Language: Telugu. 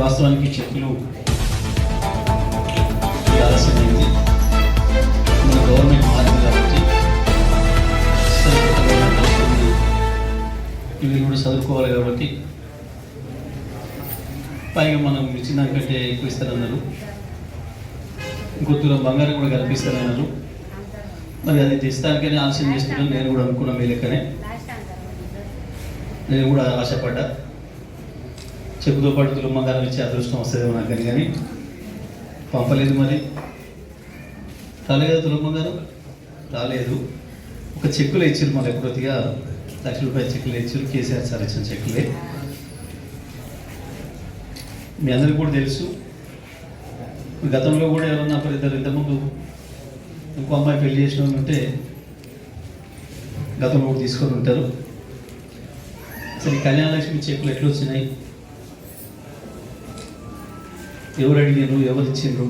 వాస్తవానికి చెక్కులు మన గవర్నమెంట్ మారింది కాబట్టి ఇవి కూడా చదువుకోవాలి కాబట్టి పైగా మనం ఇచ్చిన దానికంటే ఎక్కువ ఇస్తారన్నారు. గుర్తులో బంగారం కూడా కల్పిస్తారన్నారు. మరి అది తెస్తానికనే ఆలస్యం చేస్తున్నాను. నేను కూడా అనుకున్న మీ లెక్కనే. నేను కూడా ఆశపడ్డా. చెప్పుతో పాటు తులం ఇచ్చే అదృష్టం వస్తుందేమో నాకు కానీ పంపలేదు మరి. రాలేదు తులం రాలేదు. ఒక చెక్కులు ఇచ్చారు మళ్ళీ ఎప్పుడొద్దిగా లక్ష రూపాయల చెక్కులు ఇచ్చారు కేసీఆర్ సార్ ఇచ్చిన చెక్కులే. మీ అందరికీ కూడా తెలుసు. గతంలో కూడా ఎవరన్నా అప్పుడు ఇద్దరు ఇంతకుముందు ఇంకో అమ్మాయి పెళ్ళి చేసిన వాళ్ళు ఉంటే గతంలో కూడా తీసుకొని ఉంటారు. అసలు కళ్యాణలక్ష్మి కళ్యాణ లక్ష్మి చెక్కులు ఎట్లా వచ్చినాయి? ఎవరు అడిగారు ఎవరు ఇచ్చిండ్రు